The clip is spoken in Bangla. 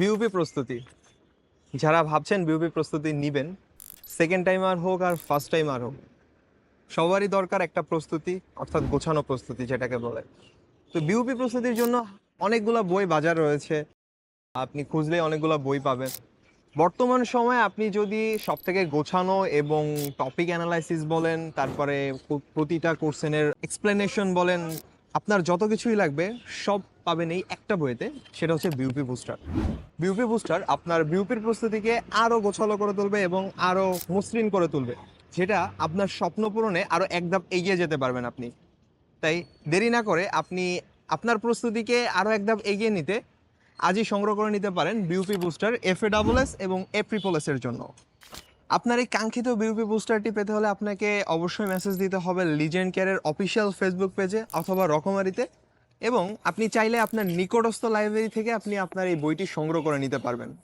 বিউপি প্রস্তুতি। যারা ভাবছেন বিউপি প্রস্তুতি নেবেন সেকেন্ড টাইম আর হোক আর ফার্স্ট টাইম আর হোক, সবারই দরকার একটা প্রস্তুতি, অর্থাৎ গোছানো প্রস্তুতি যেটাকে বলে। তো বিউপি প্রস্তুতির জন্য অনেকগুলো বই বাজার রয়েছে। আপনি খুঁজলে অনেকগুলো বই পাবেন। বর্তমান সময়ে আপনি যদি সব থেকে গোছানো এবং টপিক অ্যানালাইসিস বলেন, তারপরে প্রতিটা কোর্সেনের এক্সপ্লেনেশন বলেন আপনার যত কিছুই লাগবে, সব পাবেন এই একটা বইতে, সেটা হচ্ছে বিউপি বুস্টার। বিউপি বুস্টার আপনার বিউপির প্রস্তুতিকে আরও গোছালো করে তুলবে এবং আরও মসৃণ করে তুলবে, যেটা আপনার স্বপ্ন পূরণে আরও এক ধাপ এগিয়ে যেতে পারবেন আপনি। তাই দেরি না করে আপনি আপনার প্রস্তুতিকে আরও এক ধাপ এগিয়ে নিতে আজই সংগ্রহ করে নিতে পারেন BUP booster F A double S এবং এ এর জন্য। আপনার এই কাঙ্ক্ষিত বিউপি পোস্টারটি পেতে হলে আপনাকে অবশ্যই মেসেজ দিতে হবে লিজেন্ড কেয়ারের অফিসিয়াল ফেসবুক পেজে অথবা রকমারিতে এবং আপনি চাইলে আপনার নিকটস্থ লাইব্রেরি থেকে আপনি আপনার এই বইটি সংগ্রহ করে নিতে পারবেন।